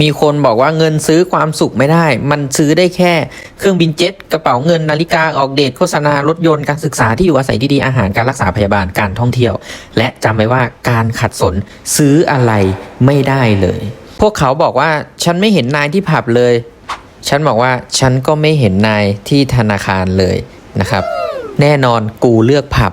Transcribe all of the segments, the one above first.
มีคนบอกว่าเงินซื้อความสุขไม่ได้ มันซื้อได้แค่ เครื่องบินเจ็ตกระเป๋าเงินนาฬิกาออกเดทโฆษณารถยนต์การศึกษาที่อยู่อาศัยที่ดีอาหารการรักษาพยาบาลการท่องเที่ยว และจำไว้ว่าการขัดสนซื้ออะไรไม่ได้เลย พวกเขาบอกว่าฉันไม่เห็นนายที่ผับเลย ฉันบอกว่าฉันก็ไม่เห็นนายที่ธนาคารเลยนะครับ แน่นอนกูเลือกผับ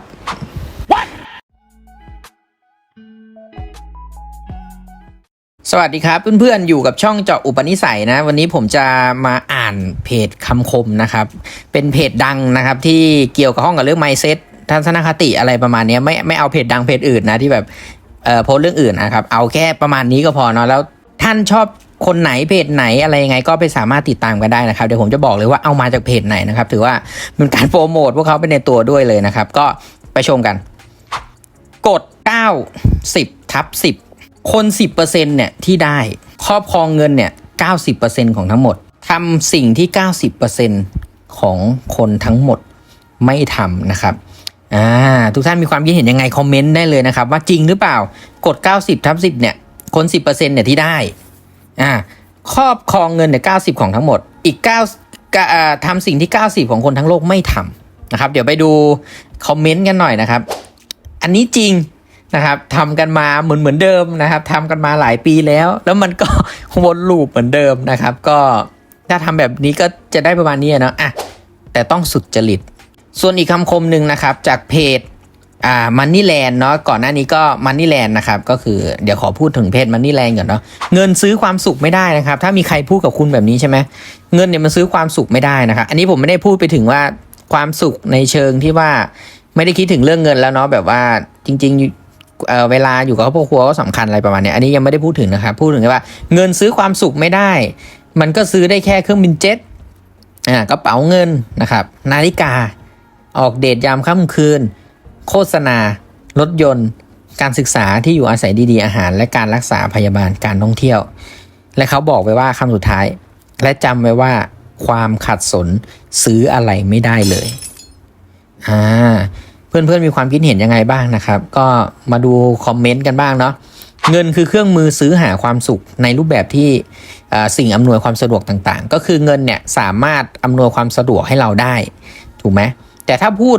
สวัสดีครับเพื่อนๆอยู่กับช่องเจาะอุปนิสัยนะ วันนี้ผมจะมาอ่านเพจคำคมนะครับ เป็นเพจดังนะครับ ที่เกี่ยวกับห้องกับเรื่อง mindset ทัศนคติอะไรประมาณนี้ไม่ไม่เอาเพจดังเพจอื่นนะที่แบบเอ่อโพสเรื่องอื่นนะครับ เอาแค่ประมาณนี้ก็พอเนาะแล้วท่านชอบคนไหนเพจไหนอะไรยังไงก็ไปสามารถติดตามกันได้นะครับเดี๋ยวผมจะบอกเลยว่าเอามาจากเพจไหนนะครับ ถือว่าเป็นการโปรโมทพวกเขาไปในตัวด้วยเลยนะครับ ก็ไปชมกัน กด 9 10ทับ10 คน 10%เนี่ยที่ได้ครอบครองเงินเนี่ย90%ของทั้งหมดทำสิ่งที่ 90%ของคนทั้งหมดไม่ทำนะครับอ่าทุกท่านมีความคิดเห็นยังไงคอมเมนต์ได้เลยนะครับ ว่าจริงหรือเปล่ากด 90ทับ10เนี่ยคน 10%เนี่ยที่ได้อ่าครอบครองเงินเนี่ย90 ของทั้งหมด อีก9กะอ่าทำสิ่งที่ 90 ของคนทั้งโลกไม่ทำนะครับ เดี๋ยวไปดูคอมเมนต์กันหน่อยนะครับ อันนี้จริง นะครับทำกันมาเหมือนเหมือนเดิมนะครับทำกันมาหลายปีแล้ว แล้วมันก็วนลูปเหมือนเดิมนะครับ ก็ถ้าทำแบบนี้ก็จะได้ประมาณนี้นะอะแต่ต้องสุดจริต ส่วนอีกคำคมหนึ่งนะครับ จากเพจอ่ามันนี่แลนเนาะก่อนหน้านี้ก็มันนี่แลนนะครับ ก็คือเดี๋ยวขอพูดถึงเพจมันนี่แลนก่อนเนาะเงินซื้อความสุขไม่ได้นะครับ ถ้ามีใครพูดกับคุณแบบนี้ใช่ไหมเงินเนี่ยมันซื้อความสุขไม่ได้นะครับ อันนี้ผมไม่ได้พูดไปถึงว่าความสุขในเชิงที่ว่าไม่ได้คิดถึงเรื่องเงินแล้วเนาะแบบว่าจริง ๆ เเวลาอยู่กับครอบครัวก็สำคัญอะไรประมาณนี้อันนี้ยังไม่ได้พูดถึงนะครับพูดถึงว่าเงินซื้อความสุขไม่ได้ มันก็ซื้อได้แค่เครื่องบินเจ็ตอ่ากระเป๋าเงินนะครับ นาฬิกาออกเดทยามค่ำคืน โฆษณา รถยนต์ การศึกษาที่อยู่อาศัยดีๆอาหาร และการรักษาพยาบาลการท่องเที่ยว และเขาบอกไว้ว่าคำสุดท้าย และจำไว้ว่าความขัดสนซื้ออะไรไม่ได้เลยอ่า เพื่อนๆมีความคิดเห็นยังไงบ้างนะครับ ก็มาดูคอมเมนต์กันบ้างเนาะเงินคือเครื่องมือซื้อหาความสุขในรูปแบบที่สิ่งอำนวยความสะดวกต่างๆ ก็คือเงินเนี่ยสามารถอำนวยความสะดวกให้เราได้ ถูกไหมแต่ถ้าพูด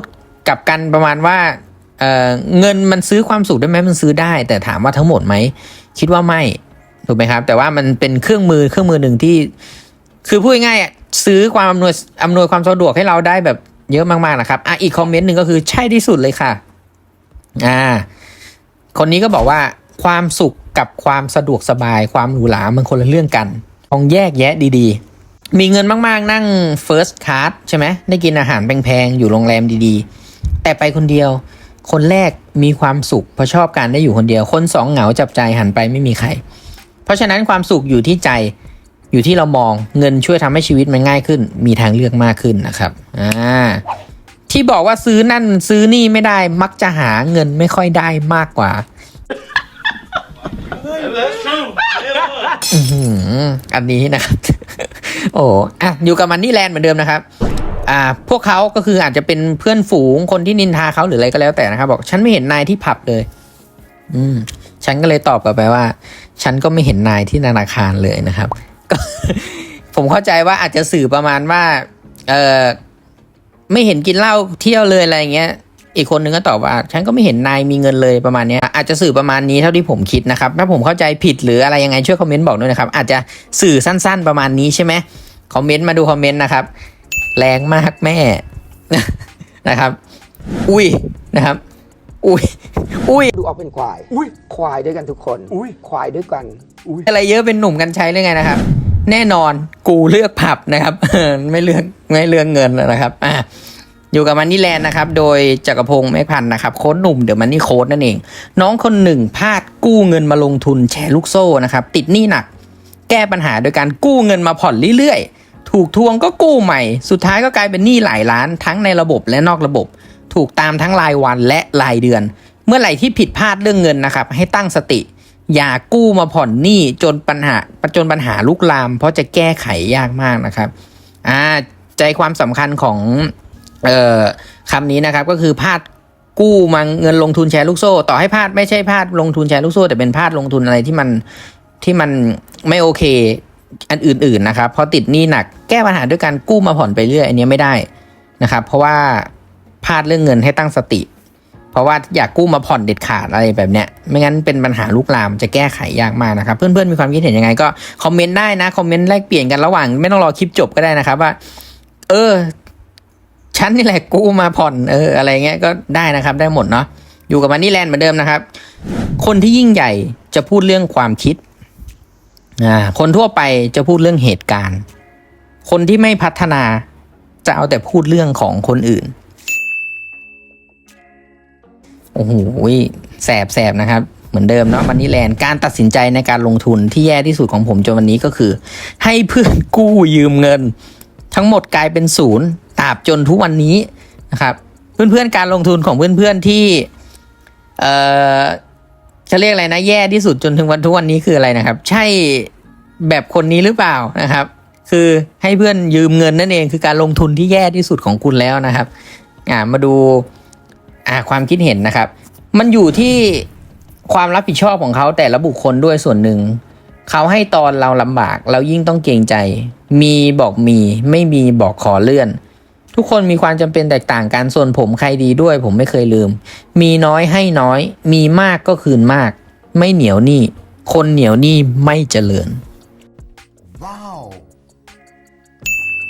กับกันประมาณว่าเเงินมันซื้อความสุขได้ไหมมันซื้อได้ แต่ถามว่าทั้งหมดไหมคิดว่าไม่ถูกไหมครับ แต่ว่ามันเป็นเครื่องมือเครื่องมือหนึ่งที่ คือพูดง่ายๆซื้อความอำนวยอำนวยความสะดวกให้เราได้แบบ เยอะมากๆนะครับอะอีกคอมเมนต์หนึ่งก็คือใช่ที่สุดเลยค่ะอ่าคนนี้ก็บอกว่าความสุขกับความสะดวกสบายความหรูหรามันคนละเรื่องกันต้องแยกแยะดีๆ มีเงินมากๆ นั่ง first class ใช่ไหมได้กินอาหารแพงๆ อยู่โรงแรมดีๆ แต่ไปคนเดียว คนแรกมีความสุขเพราะชอบการได้อยู่คนเดียว คนสองเหงาจับใจหันไปไม่มีใคร เพราะฉะนั้นความสุขอยู่ที่ใจ อยู่ที่เรามองเงินช่วยทำให้ชีวิตมันง่ายขึ้น มีทางเลือกมากขึ้นนะครับอ่าที่บอกว่าซื้อนั่นซื้อนี่ไม่ได้มักจะหาเงินไม่ค่อยได้มากกว่าอันนี้นะครับ โอ้อะอยู่กับมันนี่แลนด์เหมือนเดิมนะครับ อ่า พวกเขาก็คืออาจจะเป็นเพื่อนฝูงคนที่นินทาเขาหรืออะไรก็แล้วแต่นะครับ บอกฉันไม่เห็นนายที่ผับเลย อืม ฉันก็เลยตอบกลับไปว่า ฉันก็ไม่เห็นนายที่ธนาคารเลยนะครับ ผมเข้าใจว่าอาจจะสื่อประมาณว่า เออไม่เห็นกินเหล้าเที่ยวเลยอะไรเงี้ย อีกคนนึงก็ตอบว่าฉันก็ไม่เห็นนายมีเงินเลยประมาณเนี้ยอาจจะสื่อประมาณนี้เท่าที่ผมคิดนะครับ ถ้าผมเข้าใจผิดหรืออะไรยังไงช่วยคอมเมนต์บอกด้วยนะครับ อาจจะสื่อสั้น ๆ ประมาณนี้ใช่ไหมคอมเมนต์มาดูคอมเมนต์นะครับ แรงมากแม่นะครับ อุ้ยนะครับ อุ้ยอุ้ยดูออกเป็นควาย อุ้ยควายด้วยกันทุกคน อุ้ยควายด้วยกัน อุ้ยอะไรเยอะเป็นหนุ่มกันใช้หรือไงนะครับ แน่นอนกูเลือกผับนะครับไม่เลือกไม่เลือกเงินนะครับอะอยู่กับมันนี่แลนด์นะครับ โดยจักรพงศ์แม่พันธ์นะครับ โค้ดหนุ่มเดี๋ยวมันนี่โค้ดนั่นเอง น้องคนหนึ่งพลาดกู้เงินมาลงทุนแชร์ลูกโซ่นะครับ ติดหนี้หนัก แก้ปัญหาโดยการกู้เงินมาผ่อนเรื่อยๆ ถูกทวงก็กู้ใหม่ สุดท้ายก็กลายเป็นหนี้หลายล้านทั้งในระบบและนอกระบบ ถูกตามทั้งรายวันและรายเดือน เมื่อไหร่ที่ผิดพลาดเรื่องเงินนะครับ ให้ตั้งสติ อย่ากู้มาผ่อนหนี้จนปัญหาจนปัญหาลุกลาม เพราะจะแก้ไขยากมากนะครับอ่าใจความสำคัญของเอ่อคำนี้นะครับก็คือพลาดกู้มาเงินลงทุนแชร์ลูกโซ่ ต่อให้พลาดไม่ใช่พลาดลงทุนแชร์ลูกโซ่ แต่เป็นพลาดลงทุนอะไรที่มันที่มันไม่โอเคอันอื่นๆนะครับพอติดหนี้หนักแก้ปัญหาด้วยการกู้มาผ่อนไปเรื่อยอันนี้ไม่ได้นะครับ เพราะว่าพลาดเรื่องเงินให้ตั้งสติ เพราะว่าอยากกู้มาผ่อนเด็ดขาดอะไรแบบเนี้ย ไม่งั้นเป็นปัญหาลุกลามจะแก้ไขยากมากนะครับ เพื่อนๆมีความคิดเห็นยังไงก็คอมเมนต์ได้นะคอมเมนต์แลกเปลี่ยนกันระหว่างไม่ต้องรอคลิปจบก็ได้นะครับว่า เออฉันนี่แหละกู้มาผ่อนเอออะไรเงี้ยก็ได้นะครับ ได้หมดเนาะอยู่กับมันนี่แลนด์เหมือนเดิมนะครับ คนที่ยิ่งใหญ่จะพูดเรื่องความคิดอ่าคนทั่วไปจะพูดเรื่องเหตุการณ์ คนที่ไม่พัฒนาจะเอาแต่พูดเรื่องของคนอื่น โอ้โหแสบแสบนะครับ เหมือนเดิมเนาะมันนี่แลนการตัดสินใจในการลงทุนที่แย่ที่สุดของผมจนวันนี้ก็คือ ให้เพื่อนกู้ยืมเงิน ทั้งหมดกลายเป็นศูนย์ตราบจนทุกวันนี้นะครับเพื่อนๆการลงทุนของเพื่อนๆที่เอ่อจะเรียกอะไรนะแย่ที่สุดจนถึงวันทุกวันนี้คืออะไรนะครับ ใช่แบบคนนี้หรือเปล่านะครับ คือให้เพื่อนยืมเงินนั่นเองคือการลงทุนที่แย่ที่สุดของคุณแล้วนะครับ อ่ามาดู อ่าความคิดเห็นนะครับ มันอยู่ที่ความรับผิดชอบของเขาแต่ละบุคคลด้วยส่วนหนึ่ง เขาให้ตอนเราลำบาก เรายิ่งต้องเกรงใจ มีบอกมี ไม่มีบอกขอเลื่อน ทุกคนมีความจำเป็นแตกต่างกันส่วนผมใครดีด้วย ผมไม่เคยลืม มีน้อยให้น้อย มีมากก็คืนมาก ไม่เหนียวหนี้คนเหนียวหนี้ไม่เจริญ Wow.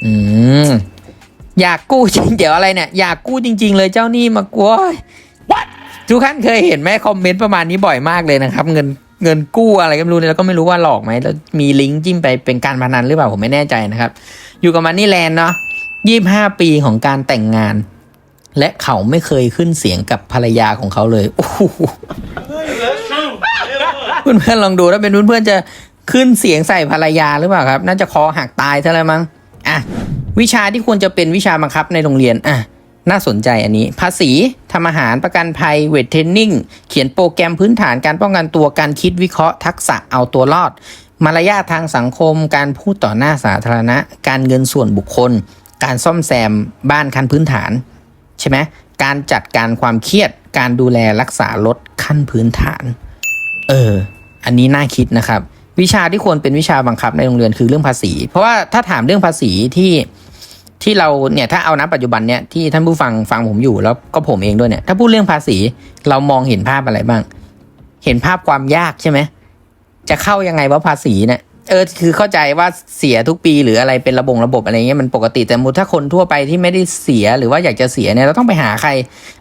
อืม อยากกู้จริงเดี๋ยวอะไรเนี่ยอยากกู้จริง ๆ เลยเจ้าหนี้มากลัวทุกท่านเคยเห็นไหมคอมเมนต์ประมาณนี้บ่อยมากเลยนะครับ เงินเงินกู้อะไรก็ไม่รู้เนี่ยแล้วก็ไม่รู้ว่าหลอกไหมแล้วมีลิงก์จิ้มไปเป็นการพนันหรือเปล่าผมไม่แน่ใจนะครับ อยู่กับมันนี่แลนด์เนาะยี่ห้าปีของการแต่งงาน และเขาไม่เคยขึ้นเสียงกับภรรยาของเขาเลยโอ้โหเพื่อนๆลองดูถ้าเป็นเพื่อนๆจะขึ้นเสียงใส่ภรรยาหรือเปล่าครับ น่าจะคอหักตายซะแล้วมั้งอะ วิชาที่ควรจะเป็นวิชาบังคับในโรงเรียนอะน่าสนใจอันนี้ ภาษีทำอาหารประกันภัยเวทเทรนนิ่งเขียนโปรแกรมพื้นฐานการป้องกันตัวการคิดวิเคราะห์ทักษะเอาตัวรอด มารยาททางสังคม การพูดต่อหน้าสาธารณะ การเงินส่วนบุคคล การซ่อมแซมบ้านขั้นพื้นฐาน ใช่ไหมการจัดการความเครียด การดูแลรักษารถขั้นพื้นฐาน เออ อันนี้น่าคิดนะครับ วิชาที่ควรเป็นวิชาบังคับในโรงเรียนคือเรื่องภาษี เพราะว่าถ้าถามเรื่องภาษีที่ ที่เราเนี่ยถ้าเอานะปัจจุบันเนี่ยที่ท่านผู้ฟังฟังผมอยู่แล้วก็ผมเองด้วยเนี่ย ถ้าพูดเรื่องภาษีเรามองเห็นภาพอะไรบ้าง เห็นภาพความยากใช่ไหมจะเข้ายังไงว่าภาษีเนี่ยเออคือเข้าใจว่าเสียทุกปีหรืออะไรเป็นระบบระบบอะไรเงี้ยมันปกติแต่มุถ้าคนทั่วไปที่ไม่ได้เสียหรือว่าอยากจะเสียเนี่ยเราต้องไปหาใคร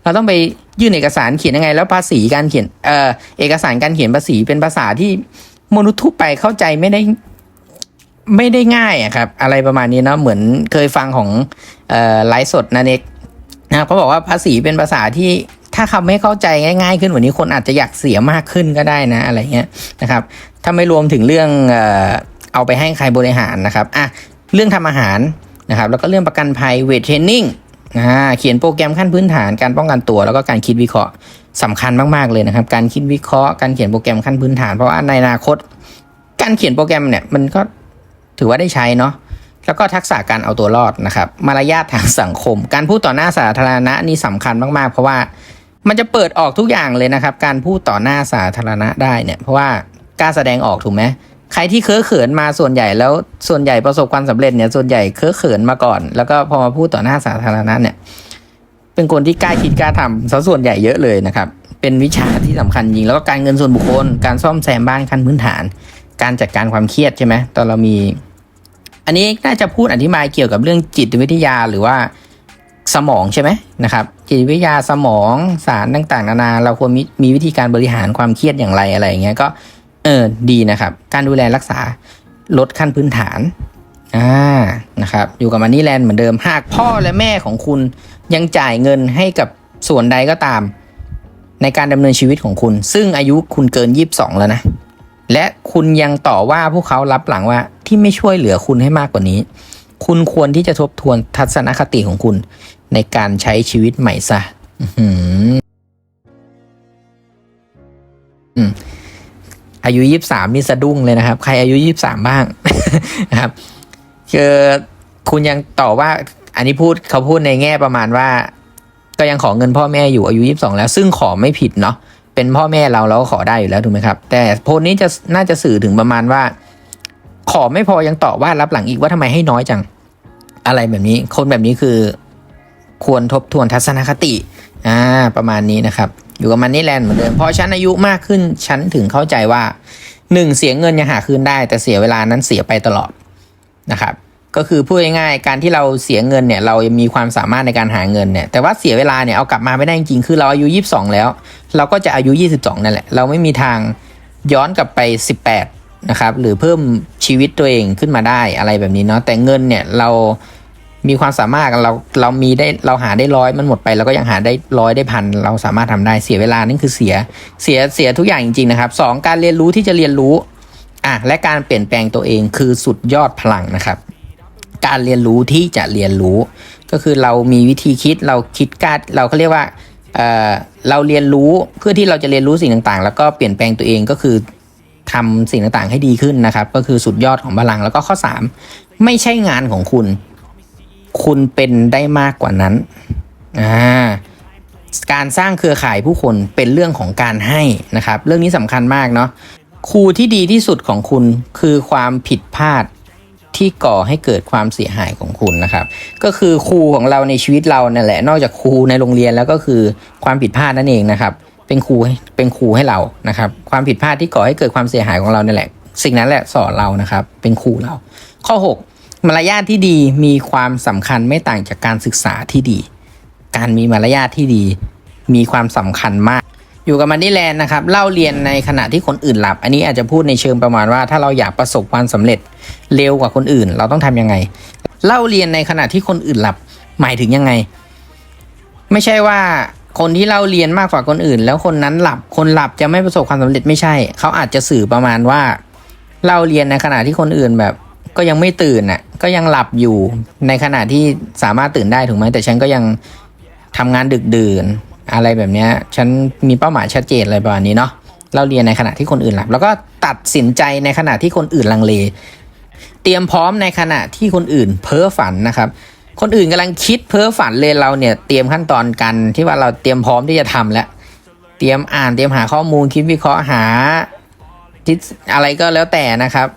เราต้องไปยื่นเอกสารเขียนยังไง แล้วภาษีการเขียนเออเอกสารการเขียนภาษีเป็นภาษาที่มนุษย์ทั่วไปเข้าใจไม่ได้ ไม่ได้ง่ายอะครับ อะไรประมาณนี้เนาะเหมือนเคยฟังของไลฟ์สดนะเน็กนะเขาบอกว่าภาษีเป็นภาษาที่ถ้าคำให้เข้าใจง่ายๆขึ้นกว่านี้คนอาจจะอยากเสียมากขึ้นก็ได้นะอะไรเงี้ยนะครับถ้าไม่รวมถึงเรื่องเอาไปให้ใครบริหารนะครับอะเรื่องทำอาหารนะครับแล้วก็เรื่องประกันภัยเวทเทรนนิ่งอ่าเขียนโปรแกรมขั้นพื้นฐานการป้องกันตัวแล้วก็การคิดวิเคราะห์สำคัญมากๆเลยนะครับ การคิดวิเคราะห์การเขียนโปรแกรมขั้นพื้นฐาน เพราะว่าในอนาคต การเขียนโปรแกรมเนี่ยมันก็ ถือว่าได้ใช้เนาะแล้วก็ทักษะการเอาตัวรอดนะครับ มารยาททางสังคม การพูดต่อหน้าสาธารณะนี่สำคัญมากๆ เพราะว่ามันจะเปิดออกทุกอย่างเลยนะครับ การพูดต่อหน้าสาธารณะได้เนี่ย เพราะว่ากล้าแสดงออกถูกไหมใครที่เคอะเขินมาส่วนใหญ่แล้วส่วนใหญ่ประสบความสำเร็จเนี่ย ส่วนใหญ่เคอะเขินมาก่อน แล้วก็พอมาพูดต่อหน้าสาธารณะเนี่ย เป็นคนที่กล้าคิดกล้าทำซะส่วนใหญ่เยอะเลยนะครับ เป็นวิชาที่สำคัญจริง แล้วก็การเงินส่วนบุคคล การซ่อมแซมบ้านขั้นพื้นฐาน การจัดการความเครียดใช่ไหมตอนเรามี อันนี้น่าจะพูดอธิบายเกี่ยวกับเรื่องจิตวิทยาหรือว่าสมองใช่ไหมนะครับ จิตวิทยาสมองสารต่างๆ นานา เราควรมีมีวิธีการบริหารความเครียดอย่างไรอะไรอย่างเงี้ยก็เออดีนะครับ การดูแลรักษาลดขั้นพื้นฐานอ่านะครับ อยู่กับมันนี่แลนด์เหมือนเดิมหากพ่อและแม่ของคุณยังจ่ายเงินให้กับส่วนใดก็ตาม ในการดำเนินชีวิตของคุณ ซึ่งอายุคุณเกินยีิบสองแล้วนะ และคุณยังต่อว่าพวกเขารับหลังว่า ที่ไม่ช่วยเหลือคุณให้มากกว่านี้ คุณควรที่จะทบทวนทัศนคติของคุณ ในการใช้ชีวิตใหม่ซะอายุยี่สามนี่สะดุ้งเลยนะครับ ใครอายุยี่สามบ้างนะครับคือคุณยังต่อว่า อันนี้พูดเขาพูดในแง่ประมาณว่า ก็ยังขอเงินพ่อแม่อยู่อายุยี่สองแล้ว ซึ่งขอไม่ผิดเนาะเป็นเป็นพ่อแม่เราเราก็ขอได้อยู่แล้วถูกไหมครับ แต่โพลนี้จะน่าจะสื่อถึงประมาณว่า ขอไม่พอยังต่อว่ารับหลังอีกว่าทำไมให้น้อยจัง อะไรแบบนี้ คนแบบนี้คือ ควรทบทวนทัศนคติอ่าประมาณนี้นะครับ อยู่กับมันนี่แลนด์เหมือนเดิมพอฉันอายุมากขึ้นฉันถึงเข้าใจว่าหนึ่งเสียเงินยังหาคืนได้ แต่เสียเวลานั้นเสียไปตลอดนะครับก็คือพูดง่ายๆ การที่เราเสียเงินเนี่ยเรายังมีความสามารถในการหาเงินเนี่ยแต่ว่าเสียเวลาเนี่ยเอากลับมาไม่ได้จริงๆคือเราอายุ 22 แล้ว เราก็จะอายุ 22 นั่นแหละ เราไม่มีทางย้อนกลับไป 18 นะครับหรือเพิ่มชีวิตตัวเองขึ้นมาได้อะไรแบบนี้เนาะแต่เงินเนี่ยเรามีความสามารถเราเรามีได้เราหาได้ร้อยมันหมดไปเราก็ยังหาได้ร้อยได้พันเราสามารถทำได้เสียเวลานั่นคือเสียเสียเสียทุกอย่างจริงๆนะครับสองการเรียนรู้ที่จะเรียนรู้อะและการเปลี่ยนแปลงตัวเองคือสุดยอดพลังนะครับ การเรียนรู้ที่จะเรียนรู้ ก็คือเรามีวิธีคิดเราคิดการเราเขาเรียกว่าเออเราเรียนรู้เพื่อที่เราจะเรียนรู้สิ่งต่างๆ แล้วก็เปลี่ยนแปลงตัวเองก็คือ ทำสิ่งต่างๆให้ดีขึ้นนะครับ ก็คือสุดยอดของพลังแล้วก็ข้อสามไม่ใช่งานของคุณ คุณเป็นได้มากกว่านั้นอ่าการสร้างเครือข่ายผู้คนเป็นเรื่องของการให้นะครับ เรื่องนี้สำคัญมากเนาะครูที่ดีที่สุดของคุณคือความผิดพลาดที่ก่อให้เกิดความเสียหายของคุณนะครับ ก็คือครูของเราในชีวิตเราเนี่ยแหละ นอกจากครูในโรงเรียนแล้วก็คือความผิดพลาดนั่นเองนะครับ เป็นครูให้เป็นครูให้เรานะครับ ความผิดพลาดที่ก่อให้เกิดความเสียหายของเราเนี่ยแหละ สิ่งนั้นแหละสอนเรานะครับ เป็นครูเรา ข้อ 6 มารยาทที่ดีมีความสำคัญไม่ต่างจากการศึกษาที่ดี การมีมารยาทที่ดี มีความสำคัญมาก อยู่กับมันนี่แลนนะครับเล่าเรียนในขณะที่คนอื่นหลับ อันนี้อาจจะพูดในเชิงประมาณว่า ถ้าเราอยากประสบความสำเร็จเร็วกว่าคนอื่น เราต้องทำยังไง เล่าเรียนในขณะที่คนอื่นหลับหมายถึงยังไง ไม่ใช่ว่า คนที่เล่าเรียนมากกว่าคนอื่น แล้วคนนั้นหลับคนหลับจะไม่ประสบความสำเร็จไม่ใช่ เขาอาจจะสื่อประมาณว่าเล่าเรียนในขณะที่คนอื่นแบบ ก็ยังไม่ตื่นอะ ก็ยังหลับอยู่ในขณะที่สามารถตื่นได้ถูกไหมแต่ฉันก็ยังทำงานดึกดื่น อะไรแบบเนี้ย ฉันมีเป้าหมายชัดเจนอะไรประมาณนี้เนาะเราเรียนในขณะที่คนอื่นหลับ แล้วก็ตัดสินใจในขณะที่คนอื่นลังเล เตรียมพร้อมในขณะที่คนอื่นเพ้อฝันนะครับ คนอื่นกำลังคิดเพ้อฝันเลยเราเนี่ยเตรียมขั้นตอนกันที่ว่าเราเตรียมพร้อมที่จะทำแล้ว เตรียมอ่านเตรียมหาข้อมูลคิดวิเคราะห์หาทิศอะไรก็แล้วแต่นะครับ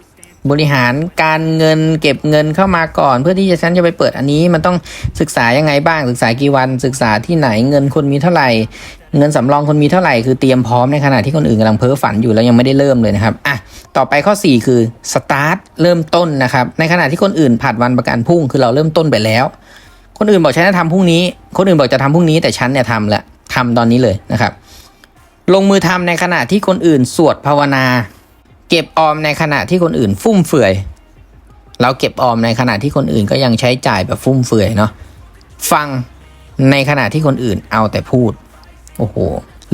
บริหารการเงินเก็บเงินเข้ามาก่อน เพื่อที่จะฉันจะไปเปิดอันนี้มันต้องศึกษายังไงบ้างศึกษากี่วันศึกษาที่ไหนเงินคนมีเท่าไหร่ เงินสำรองคนมีเท่าไหร่คือเตรียมพร้อมในขณะที่คนอื่นกำลังเพ้อฝันอยู่แล้วยังไม่ได้เริ่มเลยนะครับอะต่อไปข้อ 4 คือสตาร์ทเริ่มต้นนะครับในขณะที่คนอื่นผัดวันประกันพรุ่งคือเราเริ่มต้นไปแล้ว คนอื่นบอกฉันจะทำพรุ่งนี้ คนอื่นบอกจะทำพรุ่งนี้แต่ฉันเนี่ยทำล้วทำตอนนี้เลยนะครับ ลงมือทำในขณะที่คนอื่นสวดภาวนา เก็บออมในขณะที่คนอื่นฟุ่มเฟือย เราเก็บออมในขณะที่คนอื่นก็ยังใช้จ่ายแบบฟุ่มเฟือยเนาะฟังในขณะที่คนอื่นเอาแต่พูด โอ้โห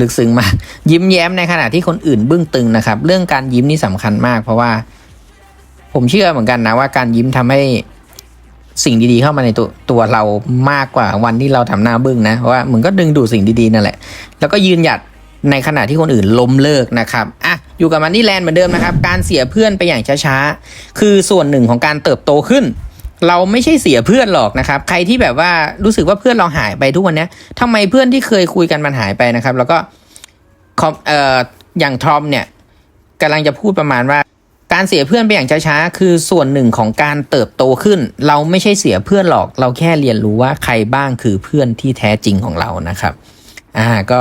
ลึกซึ้งมากยิ้มแย้มในขณะที่คนอื่นบึ้งตึงนะครับ เรื่องการยิ้มนี่สำคัญมาก เพราะว่า ผมเชื่อเหมือนกันนะว่าการยิ้มทำให้สิ่งดีๆเข้ามาในตัวตัวเรามากกว่าวันที่เราทำหน้าบึ้งนะเพราะว่ามันก็ดึงดูดสิ่งดีๆนั่นแหละ แล้วก็ยืนหยัด ในขณะที่คนอื่นล้มเลิกนะครับอะอยู่กับมันนี่แลนด์เหมือนเดิมนะครับ การเสียเพื่อนไปอย่างช้าๆ คือส่วนหนึ่งของการเติบโตขึ้น เราไม่ใช่เสียเพื่อนหรอกนะครับ ใครที่แบบว่ารู้สึกว่าเพื่อนเราหายไปทุกวันนี้ทำไมเพื่อนที่เคยคุยกันมันหายไปนะครับ แล้วก็เอ่ออย่างทอมเนี่ยกำลังจะพูดประมาณว่าการเสียเพื่อนไปอย่างช้าๆ คือส่วนหนึ่งของการเติบโตขึ้น เราไม่ใช่เสียเพื่อนหรอก เราแค่เรียนรู้ว่าใครบ้างคือเพื่อนที่แท้จริงของเรานะครับ อ่า ก็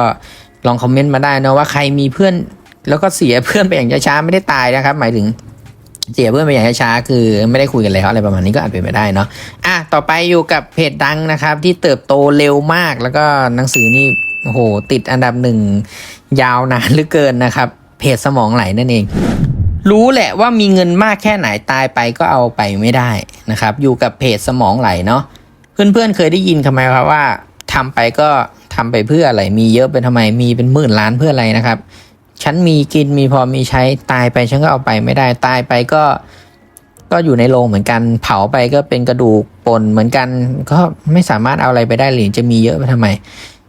ลองคอมเมนต์มาได้นะว่าใครมีเพื่อน แล้วก็เสียเพื่อนไปอย่างช้าๆไม่ได้ตายนะครับ หมายถึงเสียเพื่อนไปอย่างช้าๆคือไม่ได้คุยกันแล้วอะไรประมาณนี้ก็อาจเป็นไปได้เนาะอะต่อไปอยู่กับเพจดังนะครับ ที่เติบโตเร็วมากแล้วก็หนังสือนี่โอ้โหติดอันดับหนึ่งยาวนานเหลือเกินนะครับ เพจสมองไหลนั่นเอง รู้แหละว่ามีเงินมากแค่ไหนตายไปก็เอาไปไม่ได้นะครับ อยู่กับเพจสมองไหลเนาะเพื่อนๆเคยได้ยินคำไหมครับว่าทำไปก็ ทำไปเพื่ออะไร มีเยอะไปทำไม มีเป็นหมื่นล้านเพื่ออะไรนะครับ ฉันมีกินมีพอมีใช้ตายไปฉันก็เอาไปไม่ได้ตายไปก็ก็อยู่ในโรงเหมือนกัน เผาไปก็เป็นกระดูกป่นเหมือนกัน ก็ไม่สามารถเอาอะไรไปได้หรือจะมีเยอะไปทำไม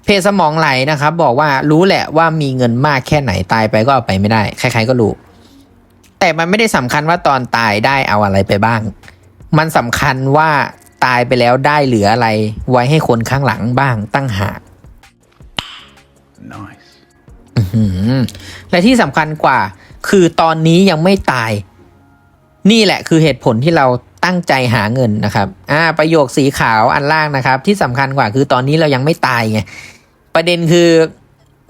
เพจสมองไหลนะครับ บอกว่ารู้แหละว่ามีเงินมากแค่ไหนตายไปก็เอาไปไม่ได้ ใคร ๆก็รู้ แต่มันไม่ได้สำคัญว่าตอนตายได้เอาอะไรไปบ้าง มันสำคัญว่าตายไปแล้วได้เหลืออะไรไว้ให้คนข้างหลังบ้างตั้งหาก และที่สำคัญกว่า คือตอนนี้ยังไม่ตาย นี่แหละคือเหตุผลที่เราตั้งใจหาเงินนะครับ อ่า ประโยคสีขาวอันล่างนะครับ ที่สำคัญกว่าคือตอนนี้เรายังไม่ตายไง ประเด็นคือ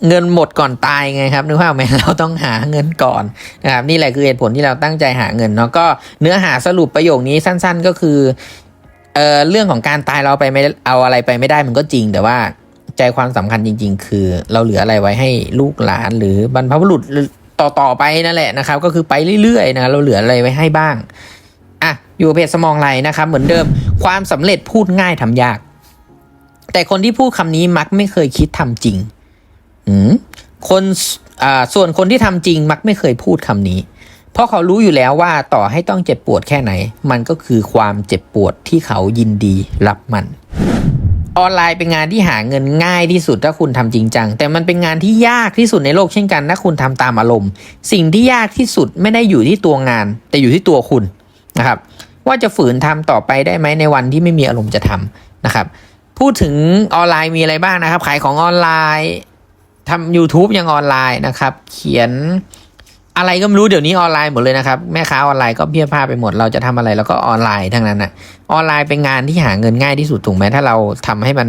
เงินหมดก่อนตายไงครับนึกภาพไหมเราต้องหาเงินก่อนนะครับนี่แหละคือเหตุผลที่เราตั้งใจหาเงินเนาะก็เนื้อหาสรุปประโยคนี้สั้น ๆ ก็คือเอ่อเรื่องของการตายเราไปไม่เอาอะไรไปไม่ได้มันก็จริงแต่ว่า ใจความสำคัญจริง ๆ คือ เราเหลืออะไรไว้ให้ลูกหลานหรือบรรพบุรุษต่อต่อๆไปนั่นแหละนะครับ ก็คือไปเรื่อยๆนะเราเหลืออะไรไว้ให้บ้างอะอยู่เพจสมองไหลนะครับ เหมือนเดิมความสำเร็จพูดง่ายทำยาก แต่คนที่พูดคำนี้มักไม่เคยคิดทำจริงอืมคนอ่าส่วนคนที่ทำจริงมักไม่เคยพูดคำนี้ เพราะเขารู้อยู่แล้วว่าต่อให้ต้องเจ็บปวดแค่ไหน มันก็คือความเจ็บปวดที่เขายินดีรับมัน ออนไลน์เป็นงานที่หาเงินง่ายที่สุดถ้าคุณทำจริงจัง แต่มันเป็นงานที่ยากที่สุดในโลกเช่นกันถ้าคุณทำตามอารมณ์ สิ่งที่ยากที่สุดไม่ได้อยู่ที่ตัวงาน แต่อยู่ที่ตัวคุณนะครับ ว่าจะฝืนทำต่อไปได้ไหมในวันที่ไม่มีอารมณ์จะทำนะครับ พูดถึงออนไลน์มีอะไรบ้างนะครับ ขายของออนไลน์ทำ YouTube ยังออนไลน์นะครับ เขียน อะไรก็ไม่รู้เดี๋ยวนี้ออนไลน์หมดเลยนะครับแม่ค้าออนไลน์ก็เพียผ้าไปหมด เราจะทำอะไรแล้วก็ออนไลน์ทั้งนั้นน่ะออนไลน์เป็นงานที่หาเงินง่ายที่สุดถูกไหมถ้าเราทำให้มัน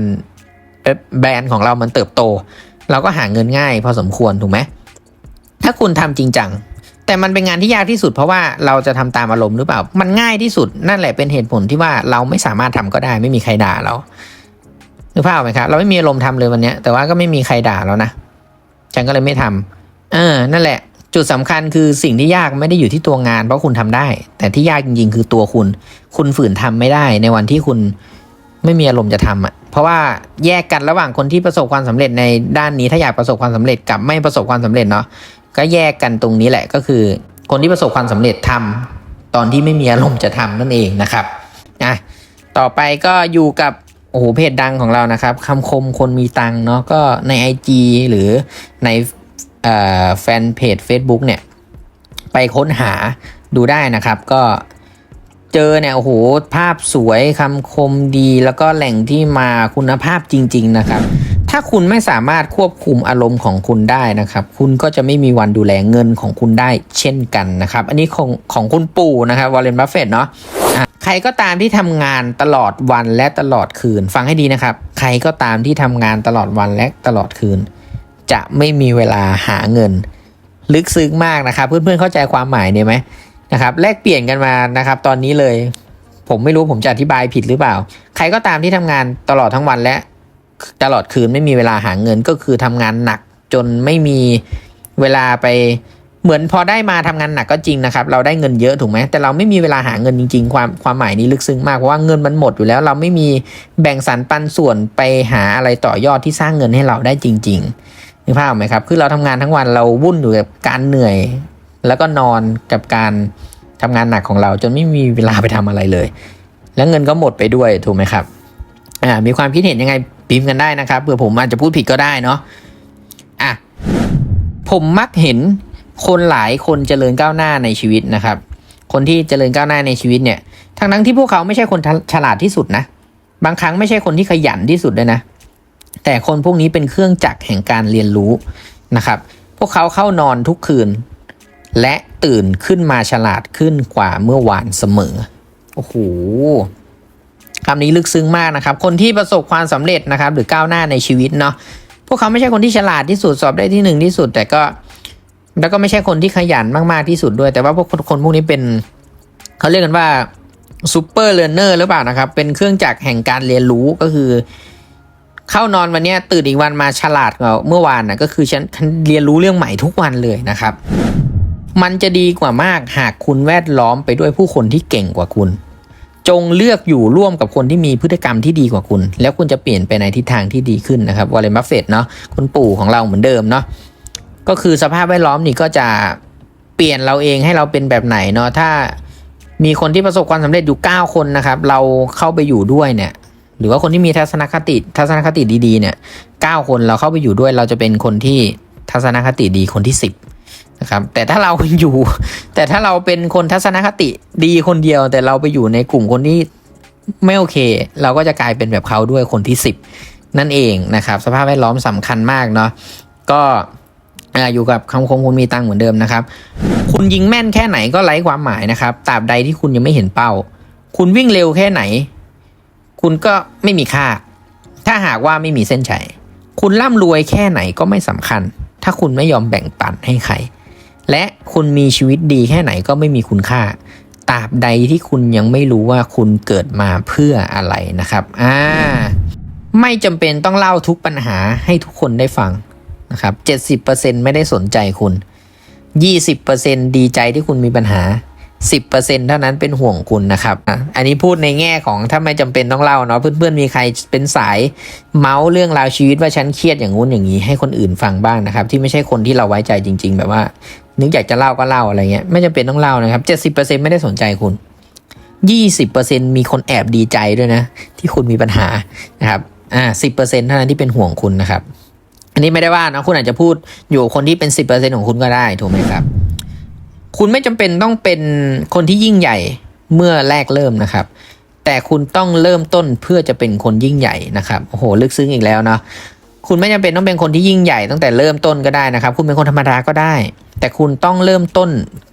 แบรนด์ของเรามันเติบโต เราก็หาเงินง่าย พอสมควรถูกไหมถ้าคุณทำจริงจังแต่มันเป็นงานที่ยากที่สุด เพราะว่าเราจะทำตามอารมณ์หรือเปล่า มันง่ายที่สุดนั่นแหละเป็นเหตุผลที่ว่าเราไม่สามารถทำก็ได้ ไม่มีใครด่าเรานึกภาพออกไหมครับเราไม่มีอารมณ์ทำเลยวันนี้แต่ว่าก็ไม่มีใครด่าเรานะฉันก็เลยไม่ทำเออ นั่นแหละ จุดสำคัญคือสิ่งที่ยากไม่ได้อยู่ที่ตัวงานเพราะคุณทำได้ แต่ที่ยากจริงๆ คือตัวคุณ คุณฝืนทำไม่ได้ในวันที่คุณไม่มีอารมณ์จะทำอะ เพราะว่าแยกกันระหว่างคนที่ประสบความสำเร็จในด้านนี้ถ้าอยากประสบความสำเร็จกับไม่ประสบความสำเร็จเนาะก็แยกกันตรงนี้แหละก็คือ คนที่ประสบความสำเร็จทำตอนที่ไม่มีอารมณ์จะทำนั่นเองนะครับอะต่อไปก็อยู่กับโอ้โหเพจดังของเรานะครับคำคมคนมีตังค์เนาะก็ใน IG หรือใน แฟนเพจ Facebook เนี่ย ไปค้นหาดูได้นะครับ ก็เจอเนี่ยโอ้โหภาพสวยคำคมดีแล้วก็แหล่งที่มาคุณภาพจริง ๆ นะครับ ถ้าคุณไม่สามารถควบคุมอารมณ์ของคุณได้นะครับ คุณก็จะไม่มีวันดูแลเงินของคุณได้เช่นกันนะครับ อันนี้ของของคุณปู่นะครับวอลเลนบัฟเฟตเนาะอะใครก็ตามที่ทำงานตลอดวันและตลอดคืน ฟังให้ดีนะครับ ใครก็ตามที่ทำงานตลอดวันและตลอดคืน จะไม่มีเวลาหาเงิน ลึกซึ้งมากนะครับ เพื่อนๆเข้าใจความหมายเนี่ยไหมนะครับแลกเปลี่ยนกันมานะครับ ตอนนี้เลย ผมไม่รู้ผมจะอธิบายผิดหรือเปล่า ใครก็ตามที่ทำงานตลอดทั้งวันและตลอดคืนไม่มีเวลาหาเงินก็คือทำงานหนักจนไม่มีเวลาไปเหมือนพอได้มาทำงานหนักก็จริงนะครับ เราได้เงินเยอะถูกไหมแต่เราไม่มีเวลาหาเงินจริง ๆ ความความหมายนี้ลึกซึ้งมากเพราะว่าเงินมันหมดอยู่แล้ว เราไม่มีแบ่งสรรปันส่วนไปหาอะไรต่อยอดที่สร้างเงินให้เราได้จริง ๆ นึกภาพไหมครับ คือเราทำงานทั้งวันเราวุ่นอยู่กับการเหนื่อย แล้วก็นอนกับการทำงานหนักของเราจนไม่มีเวลาไปทำอะไรเลย แล้วเงินก็หมดไปด้วยถูกไหมครับอ่ามีความคิดเห็นยังไงพิมพ์กันได้นะครับเผื่อผมอาจจะพูดผิดก็ได้เนาะอะผมมักเห็นคนหลายคนเจริญก้าวหน้าในชีวิตนะครับ คนที่เจริญก้าวหน้าในชีวิตเนี่ยทั้งนั้นที่พวกเขาไม่ใช่คนฉลาดที่สุดนะ บางครั้งไม่ใช่คนที่ขยันที่สุดด้วยนะ แต่คนพวกนี้เป็นเครื่องจักรแห่งการเรียนรู้นะครับ พวกเขาเข้านอนทุกคืน และตื่นขึ้นมาฉลาดขึ้นกว่าเมื่อวานเสมอ โอ้โหคำนี้ลึกซึ้งมากนะครับ คนที่ประสบความสำเร็จนะครับ หรือก้าวหน้าในชีวิตเนาะ พวกเขาไม่ใช่คนที่ฉลาดที่สุดสอบได้ที่หนึ่งที่สุด แต่ก็ แล้วก็ไม่ใช่คนที่ขยันมากๆที่สุดด้วย แต่ว่าพวกคนพวกนี้เป็นเขาเรียกกันว่าซูเปอร์เรียนเนอร์หรือเปล่านะครับ เป็นเครื่องจักรแห่งการเรียนรู้ก็คือ เข้านอนวันนี้ตื่นอีกวันมาฉลาดกว่าเมื่อวานนะก็คือฉันเรียนรู้เรื่องใหม่ทุกวันเลยนะครับ มันจะดีกว่ามากหากคุณแวดล้อมไปด้วยผู้คนที่เก่งกว่าคุณ จงเลือกอยู่ร่วมกับคนที่มีพฤติกรรมที่ดีกว่าคุณ แล้วคุณจะเปลี่ยนไปในทิศทางที่ดีขึ้นนะครับวอลเลนบัฟเฟตเนาะคุณปู่ของเราเหมือนเดิมเนาะก็คือสภาพแวดล้อมนี่ก็จะเปลี่ยนเราเองให้เราเป็นแบบไหนเนาะถ้ามีคนที่ประสบความสำเร็จอยู่ 9 คนนะครับ เราเข้าไปอยู่ด้วยเนี่ย หรือว่าคนที่มีทัศนคติทัศนคติดีๆเนี่ยเก้าคนเราเข้าไปอยู่ด้วยเราจะเป็นคนที่ทัศนคติดีคนที่สิบนะครับแต่ถ้าเราอยู่ แต่ถ้าเราเป็นคนทัศนคติดีคนเดียว แต่เราไปอยู่ในกลุ่มคนที่ไม่โอเค เราก็จะกลายเป็นแบบเขาด้วยคนที่สิบนั่นเองนะครับ สภาพแวดล้อมสำคัญมากเนาะก็อยู่กับคำคมคุณมีตังค์เหมือนเดิมนะครับ คุณยิงแม่นแค่ไหนก็ไร้ความหมายนะครับตราบใดที่คุณยังไม่เห็นเป้า คุณวิ่งเร็วแค่ไหน คุณก็ไม่มีค่า ถ้าหากว่าไม่มีเส้นชัย คุณร่ำรวยแค่ไหนก็ไม่สำคัญ ถ้าคุณไม่ยอมแบ่งปันให้ใคร และคุณมีชีวิตดีแค่ไหนก็ไม่มีคุณค่าตราบใดที่คุณยังไม่รู้ว่าคุณเกิดมาเพื่ออะไรนะครับ อ่า ไม่จำเป็นต้องเล่าทุกปัญหาให้ทุกคนได้ฟังนะครับ 70%ไม่ได้สนใจคุณ 20%ดีใจที่คุณมีปัญหา 10%เท่านั้นเป็นห่วงคุณนะครับ อันนี้พูดในแง่ของถ้าไม่จำเป็นต้องเล่าเนาะเพื่อนๆมีใครเป็นสายเมาส์เรื่องราวชีวิตว่าฉันเครียดอย่างงู้นอย่างนี้ให้คนอื่นฟังบ้างนะครับ ที่ไม่ใช่คนที่เราไว้ใจจริง ๆ แบบว่า นึกอยากจะเล่าก็เล่าอะไรเงี้ยไม่จำเป็นต้องเล่านะครับ 70%ไม่ได้สนใจคุณ20%มีคนแอบดีใจด้วยนะ ที่คุณมีปัญหานะครับอ่า10%เท่านั้นที่เป็นห่วงคุณนะครับ อันนี้ไม่ได้ว่านะคุณอาจจะพูดอยู่คนที่เป็น 10%ของคุณก็ได้ถูกไหมครับ คุณไม่จำเป็นต้องเป็นคนที่ยิ่งใหญ่เมื่อแรกเริ่มนะครับ แต่คุณต้องเริ่มต้นเพื่อจะเป็นคนยิ่งใหญ่นะครับโอ้โหลึกซึ้งอีกแล้วเนาะคุณไม่จำเป็นต้องเป็นคนที่ยิ่งใหญ่ตั้งแต่เริ่มต้นก็ได้นะครับ คุณเป็นคนธรรมดาก็ได้ แต่คุณต้องเริ่มต้น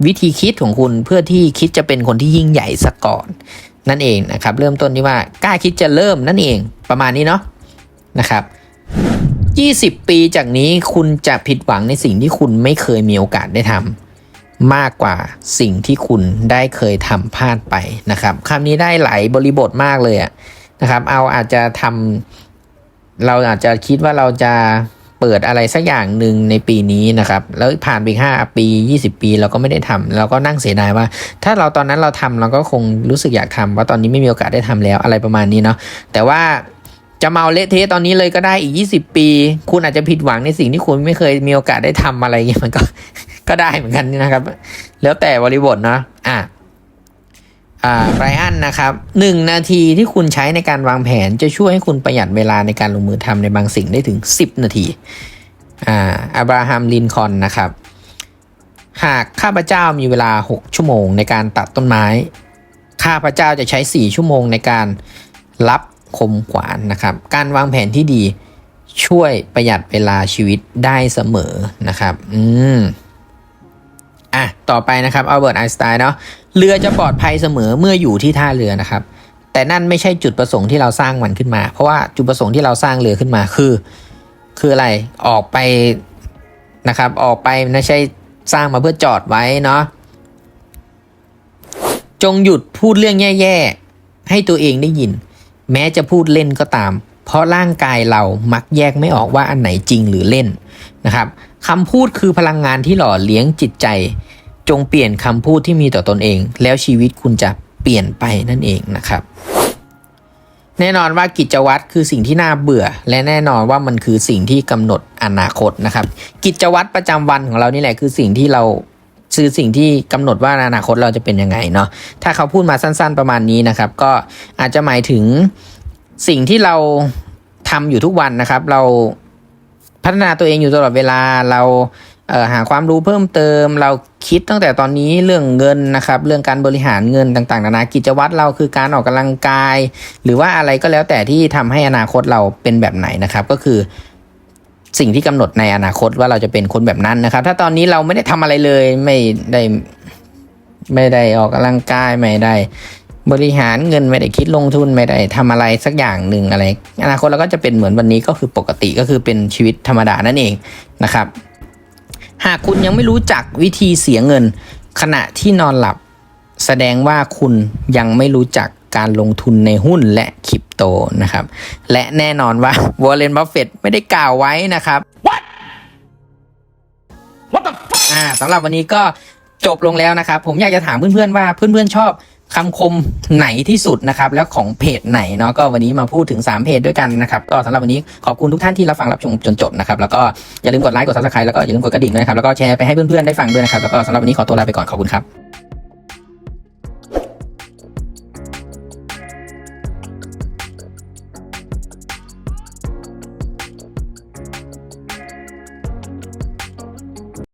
วิธีคิดของคุณเพื่อที่คิดจะเป็นคนที่ยิ่งใหญ่ซะก่อน นั่นเองนะครับ เริ่มต้นที่ว่ากล้าคิดจะเริ่มนั่นเองประมาณนี้เนาะนะครับ 20 ปีจากนี้คุณจะผิดหวังในสิ่งที่คุณไม่เคยมีโอกาสได้ทำ มากกว่าสิ่งที่คุณได้เคยทำพลาดไปนะครับคำนี้ได้หลายบริบทมากเลยอะนะครับ เอาอาจจะทำเราอาจจะคิดว่าเราจะเปิดอะไรสักอย่างหนึ่งในปีนี้นะครับ แล้วผ่านไปห้าปี 20 ปีเราก็ไม่ได้ทำเราก็นั่งเสียดายว่า ถ้าเราตอนนั้นเราทำเราก็คงรู้สึกอยากทำว่าตอนนี้ไม่มีโอกาสได้ทำแล้วอะไรประมาณนี้เนาะแต่ว่าจะเมาเละเทะตอนนี้เลยก็ได้อีก 20 ปี คุณอาจจะผิดหวังในสิ่งที่คุณไม่เคยมีโอกาสได้ทำอะไรเงี้ยมันก็ ก็ได้เหมือนกันนะครับ แล้วแต่บริบทเนาะอะอ่าไรอันนะครับหนึ่งนาทีที่คุณใช้ในการวางแผนจะช่วยให้คุณประหยัดเวลาในการลงมือทำในบางสิ่งได้ถึง 10 นาทีอ่าอับราฮัมลินคอนนะครับ หากข้าพเจ้ามีเวลา 6 ชั่วโมงในการตัดต้นไม้ ข้าพเจ้าจะใช้ 4 ชั่วโมงในการรับคมขวานนะครับ การวางแผนที่ดีช่วยประหยัดเวลาชีวิตได้เสมอนะครับ อืม อะต่อไปนะครับอัลเบิร์ตไอน์สไตน์เนาะเรือจะปลอดภัยเสมอเมื่ออยู่ที่ท่าเรือนะครับ แต่นั่นไม่ใช่จุดประสงค์ที่เราสร้างมันขึ้นมา เพราะว่าจุดประสงค์ที่เราสร้างเรือขึ้นมาคือ คืออะไรออกไปนะครับออกไปไม่ใช่สร้างมาเพื่อจอดไว้เนาะจงหยุดพูดเรื่องแย่ๆ ให้ตัวเองได้ยิน แม้จะพูดเล่นก็ตาม เพราะร่างกายเรามักแยกไม่ออกว่าอันไหนจริงหรือเล่นนะครับ คำพูดคือพลังงานที่หล่อเลี้ยงจิตใจ จงเปลี่ยนคำพูดที่มีต่อตนเอง แล้วชีวิตคุณจะเปลี่ยนไปนั่นเองนะครับ แน่นอนว่ากิจวัตรคือสิ่งที่น่าเบื่อ และแน่นอนว่ามันคือสิ่งที่กำหนดอนาคตนะครับ กิจวัตรประจำวันของเรานี่แหละคือสิ่งที่เราคือสิ่งที่กำหนดว่าอนาคตเราจะเป็นยังไงเนาะ ถ้าเขาพูดมาสั้นๆประมาณนี้นะครับ ก็อาจจะหมายถึงสิ่งที่เราทำอยู่ทุกวันนะครับ เรา พัฒนาตัวเองอยู่ตลอดเวลาเราเหาความรู้เพิ่มเติม เราคิดตั้งแต่ตอนนี้เรื่องเงินนะครับ เรื่องการบริหารเงินต่างๆนานากิจวัตรเราคือการออกกำลังกาย หรือว่าอะไรก็แล้วแต่ที่ทำให้อนาคตเราเป็นแบบไหนนะครับ ก็คือสิ่งที่กำหนดในอนาคตว่าเราจะเป็นคนแบบนั้นนะครับ ถ้าตอนนี้เราไม่ได้ทำอะไรเลยไม่ได้ ไม่ได้ออกกำลังกายไม่ได้ บริหารเงินไม่ได้คิดลงทุนไม่ได้ทำอะไรสักอย่างหนึ่งอะไร อนาคตเราก็จะเป็นเหมือนวันนี้ก็คือปกติก็คือเป็นชีวิตธรรมดานั่นเองนะครับ หากคุณยังไม่รู้จักวิธีเสียเงิน ขณะที่นอนหลับ แสดงว่าคุณยังไม่รู้จักการลงทุนในหุ้นและคริปโตนะครับ และแน่นอนว่าวอร์เรนบัฟเฟตไม่ได้กล่าวไว้นะครับอ่าสำหรับวันนี้ก็จบลงแล้วนะครับ ผมอยากจะถามเพื่อนๆว่าเพื่อนๆชอบ คำคมไหนที่สุดนะครับแล้วของเพจไหนเนาะก็วันนี้มาพูดถึง 3 เพจด้วยกันนะครับก็สำหรับวันนี้ขอบคุณทุกท่านที่รับฟังรับชมจนจบนะครับแล้วก็อย่าลืมกดไลค์กดซับสไครต์แล้วก็อย่าลืมกดกระดิ่งด้วยนะครับแล้วก็แชร์ไปให้เพื่อนๆได้ฟังด้วยนะครับแล้วก็สำหรับวันนี้ขอตัวลาไปก่อนขอบคุณครับ